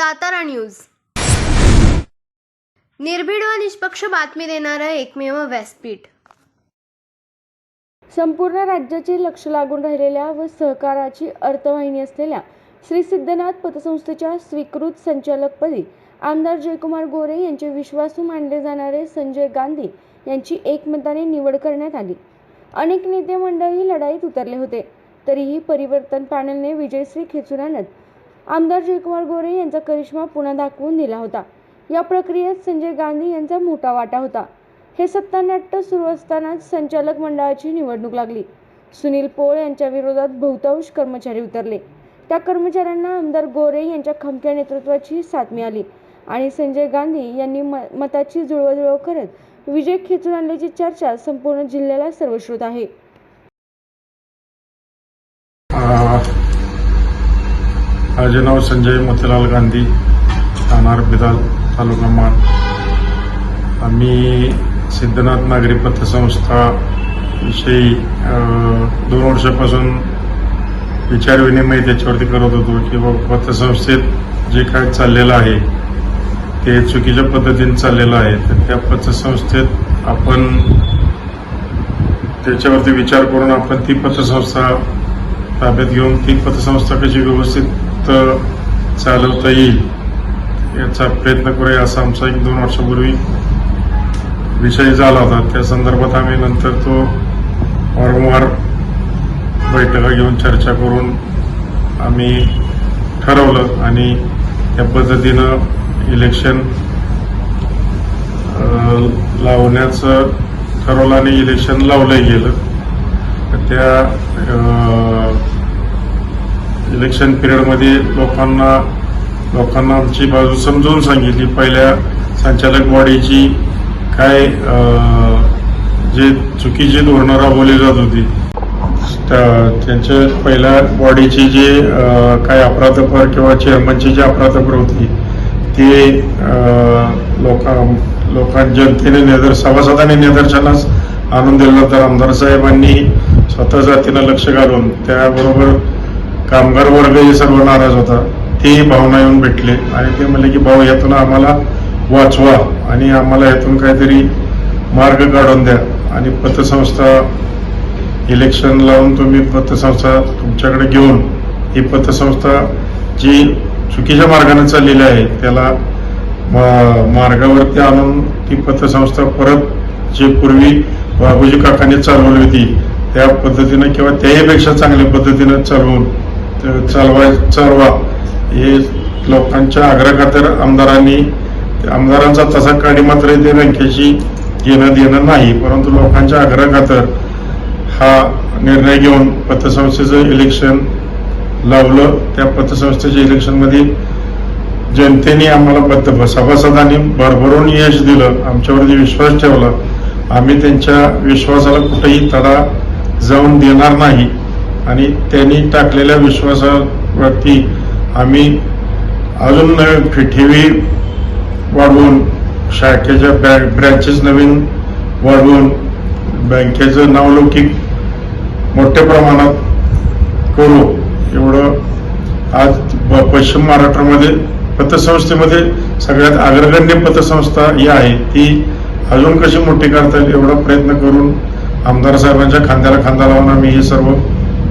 Satara news. निर्भीड व निष्पक्ष बातमी देणारं एकमेव व्यासपीठ. संपूर्ण राज्याचे लक्ष लागून राहिलेल्या व सहकाराची अर्थवाहिनी असलेल्या श्री सिद्धनाथ पतसंस्थेच्या स्वीकृत संचालकपदी आमदार जयकुमार गोरे यांचे विश्वासू मानले जाणारे संजय गांधी यांची एकमताने निवड करण्यात आली. अनेक नेते मंडळी लढाईत उतरले होते. तरीही परिवर्तन पॅनलने विजयश्री खेचून आणत आमदार जयकुमार गोरे यांचा करिश्मा पुन्हा दाखवून दिला होता. या प्रक्रियेत संजय गांधी यांचा मोठा वाटा होता. हे सत्तानाट्य सुरू असतानाच संचालक मंडळाची निवडणूक लागली. सुनील पोळ यांच्या विरोधात बहुतांश कर्मचारी उतरले. त्या कर्मचाऱ्यांना आमदार गोरे यांच्या खमक्या नेतृत्वाची साथ मिळाली आणि संजय गांधी यांनी म मताची जुळवजुळव करत विजय खेचून आणल्याची चर्चा संपूर्ण जिल्ह्याला सर्वश्रुत आहे. माझे नाव संजय मोतीलाल गांधी राहणार बिदाल तालुका मान आम्ही सिद्धनाथ नागरी पथसंस्था विषयी दोन वर्षापासून विचारविनिमय त्याच्यावरती करत होतो की बाबा पथसंस्थेत जे काय चाललेलं आहे ते चुकीच्या पद्धतीने चाललेलं आहे तर त्या पथसंस्थेत आपण त्याच्यावरती विचार करून आपण ती पथसंस्था ताब्यात घेऊन ती पतसंस्था कशी व्यवस्थित मुक्त चालवता येईल याचा प्रयत्न करूया असा आमचा एक दोन वर्षापूर्वी विषय झाला होता. त्या संदर्भात आम्ही नंतर तो वारंवार बैठका घेऊन चर्चा करून आम्ही ठरवलं आणि त्या पद्धतीनं इलेक्शन लावण्याचं ठरवलं आणि इलेक्शन लावलं गेलं. तर त्या इलेक्शन पिरियडमध्ये लोकांना लोकांना आमची बाजू समजावून सांगितली. पहिल्या संचालक बॉडीची काय जे चुकीची धोरणं राबवली जात होती त्यांच्या पहिल्या बॉडीची जे काय अपराधपर किंवा चेअरमनची जी अपराधपर होती ते लोकां लोकां जनतेने निदर सभासदाने निदर्शनास आणून दिलं. तर आमदार साहेबांनी स्वतः जातीनं लक्ष घालून त्याबरोबर कामगार वर्ग जे सर्व नाराज होता तेही भावना येऊन भेटले. आणि ते म्हणले की भाऊ यातून आम्हाला वाचवा आणि आम्हाला यातून काहीतरी मार्ग काढून द्या. आणि पतसंस्था इलेक्शन लावून तुम्ही पतसंस्था तुमच्याकडे घेऊन ही पतसंस्था जी चुकीच्या मार्गाने चाललेली आहे त्याला मा- मार्गावरती आणून ती पतसंस्था परत जे पूर्वी बाबूजी काकांनी चालवली होती त्या पद्धतीनं किंवा त्याहीपेक्षा चांगल्या पद्धतीनं चालवून चालवाय चालवा. हे लोकांच्या आग्रहाखातर आमदारांनी आमदारांचा तसा काडी मात्र ते बँकेशी घेणं देणं नाही परंतु लोकांच्या आग्रहाखातर हा निर्णय घेऊन पतसंस्थेचं इलेक्शन लावलं. त्या पतसंस्थेच्या इलेक्शनमध्ये जनतेने आम्हाला पत सभासदांनी भरभरून यश दिलं. आमच्यावरती विश्वास ठेवला. आम्ही त्यांच्या विश्वासाला कुठेही तडा जाऊन देणार नाही. आणि त्यांनी टाकलेल्या विश्वासावरती आम्ही अजून नवीन ठेवी वाढवून शाखेच्या ब्रॅ ब्रँचेस नवीन वाढवून बँकेचं नावलौकिक मोठ्या प्रमाणात करू. एवढं आज पश्चिम महाराष्ट्रामध्ये पतसंस्थेमध्ये सगळ्यात अग्रगण्य पतसंस्था ही आहे. ती अजून कशी मोठी करता येईल एवढा प्रयत्न करून आमदार साहेबांच्या खांद्याला खांदा लावून आम्ही हे सर्व